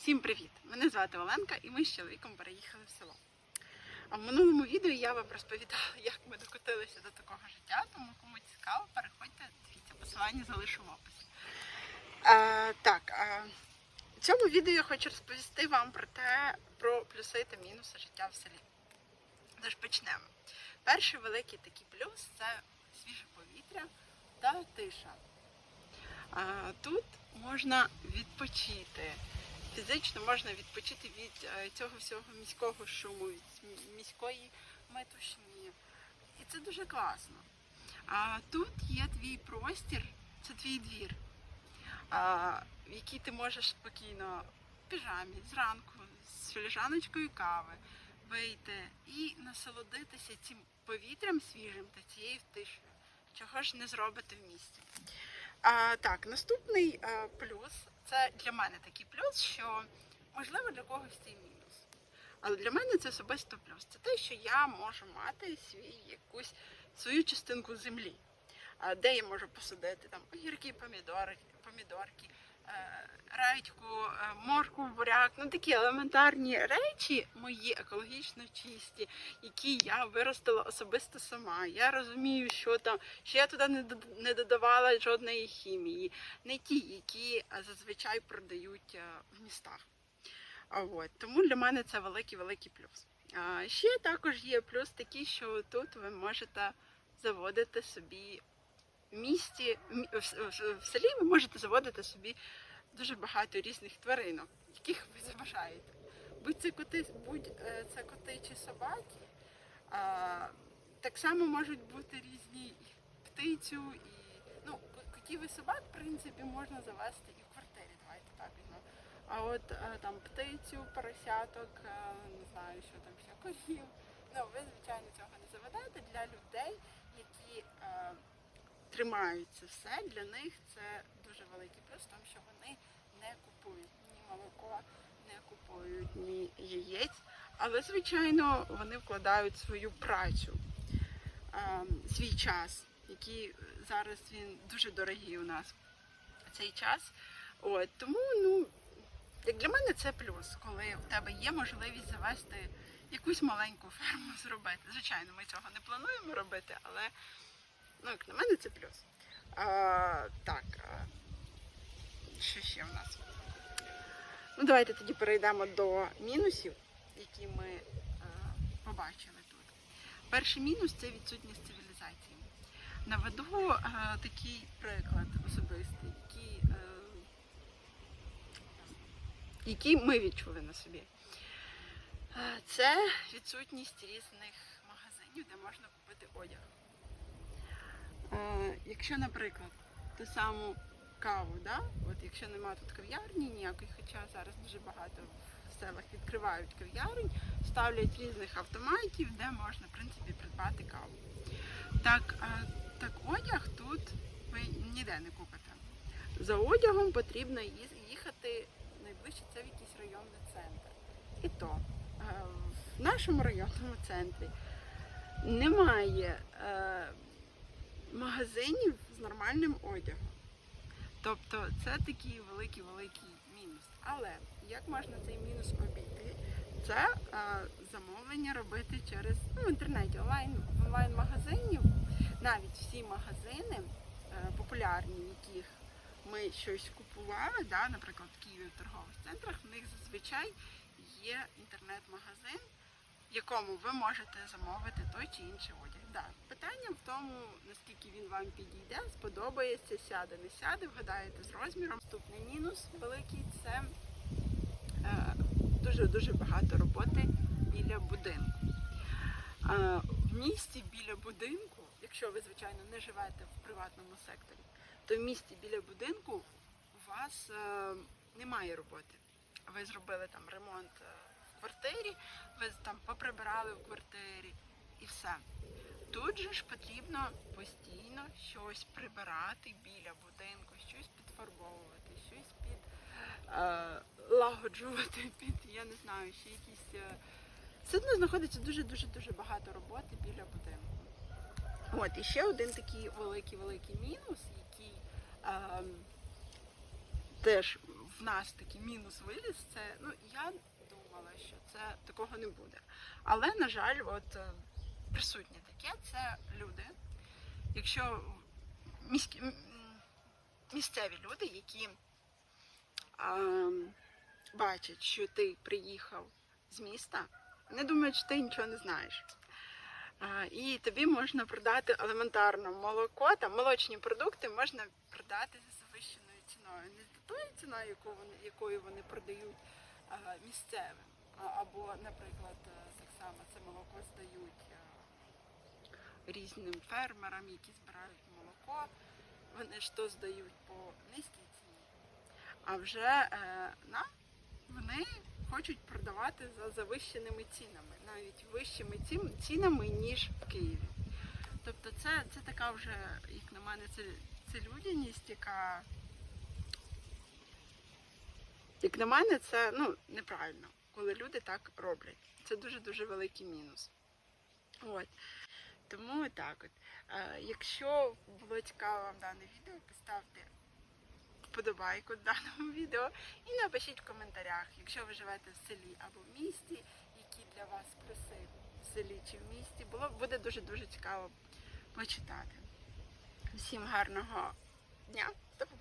Всім привіт! Мене звати Оленка і ми з чоловіком переїхали в село. А в минулому відео я вам розповідала, як ми докотилися до такого життя, тому кому цікаво, переходьте, дивіться, посилання залишу в описі. А, так, а, в цьому відео я хочу розповісти вам про те, про плюси та мінуси життя в селі. Тож почнемо. Перший великий такий плюс це свіже повітря та тиша. А, тут можна відпочити. Фізично можна відпочити від е, цього всього міського шуму, від міської метушні. І це дуже класно. А тут є твій простір, це твій двір, в який ти можеш спокійно в піжамі зранку з філіжаночкою кави вийти і насолодитися цим повітрям свіжим та цією тишею. Чого ж не зробити в місті? А, так, наступний а, плюс це для мене такий плюс, що можливо для когось це мінус. Але для мене це особисто плюс. Це те, що я можу мати свій якусь свою частинку землі, де я можу посадити там огірки, помідори, помідорки, редьку, е, морку, буряк, ну такі елементарні речі, мої екологічно чисті, які я виростила особисто сама. Я розумію, що там, що я туди не додавала жодної хімії, не ті, які е, зазвичай продають е, в містах. От тому для мене це великий великий плюс. Ще також є плюс такий, що тут ви можете заводити собі місті, в, селі ви можете заводити собі дуже багато різних тваринок, яких ви забажаєте. Будь це коти, будь е, це коти чи собаки. Так само можуть бути різні і птицю, і ну, котів і собак, в принципі, можна завести і в квартирі. Давайте так візьмемо. А от е, там птицю, поросяток, е, не знаю, що там ще корів. Ну, ви, звичайно, цього не заведете для людей, які тримають це все. Для них це дуже великий плюс, тому що вони не купують ні молоко, не купують ні яєць, але звичайно вони вкладають свою працю, е, свій час, який зараз він дуже дорогий у нас. Цей час. От тому, ну як для мене це плюс, коли в тебе є можливість завести якусь маленьку ферму зробити. Звичайно, ми цього не плануємо робити, але ну, як на мене це плюс. А, так, що ще в нас? Ну, давайте тоді перейдемо до мінусів, які ми а, побачили тут. Перший мінус це відсутність цивілізації. Наведу а, такий приклад особистий, який, е, який ми відчули на собі. Е, Це відсутність різних магазинів, де можна купити одяг. Е, Якщо, наприклад, ту саму каву, да? От якщо нема тут кав'ярні ніякої, хоча зараз дуже багато в селах відкривають кав'ярень, ставлять різних автоматів, де можна в принципі придбати каву. Так, е, так одяг тут ви ніде не купите. За одягом потрібно їхати найближче це в якийсь районний центр. І то е, в нашому районному центрі немає магазинів з нормальним одягом. Тобто це такий великий-великий мінус. Але як можна цей мінус обійти? Це е, замовлення робити через ну, в інтернеті онлайн онлайн-магазинів. Навіть всі магазини е, популярні, в яких ми щось купували, да, наприклад, в Києві в торгових центрах, в них зазвичай є інтернет-магазин, якому ви можете замовити той чи інший одяг. Да. Питання в тому, наскільки він вам підійде, сподобається, сяде, не сяде, вгадаєте з розміром. Наступний мінус великий це дуже-дуже багато роботи біля будинку. Е, в місті біля будинку, якщо ви, звичайно, не живете в приватному секторі, то в місті біля будинку у вас е, немає роботи. Ви зробили там ремонт е, квартирі, ви там поприбирали в квартирі і все. Тут же ж потрібно постійно щось прибирати біля будинку, щось підфарбовувати, щось під е, під, я не знаю, ще якісь. Е, все одно знаходиться дуже-дуже дуже багато роботи біля будинку. От, і ще один такий великий-великий мінус, який ем, теж в нас такий мінус виліз. Це ну я думала, що це такого не буде. Але на жаль, от е, присутнє таке, це люди. Якщо міські місцеві люди, які а, бачать, що ти приїхав з міста, вони думають, що ти нічого не знаєш. І тобі можна продати елементарно молоко, там молочні продукти можна продати за завищеною ціною. Не за тою ціною, яку якою вони продають місцевим. Або, наприклад, е, так само це молоко здають е, різним фермерам, які збирають молоко. Вони ж то здають по низькій ціні. А вже е, нам вони хочуть продавати за завищеними цінами, навіть вищими цінами, ніж в Києві. Тобто це, це така вже, як на мене, це, це людяність, яка, як на мене, це ну, неправильно, коли люди так роблять. Це дуже-дуже великий мінус. От. Тому так от. Е, якщо було цікаво вам дане відео, поставте вподобайку даному відео і напишіть в коментарях, якщо ви живете в селі або в місті, які для вас плюси в селі чи в місті. Було буде дуже дуже цікаво почитати. Всім гарного дня, до побачення.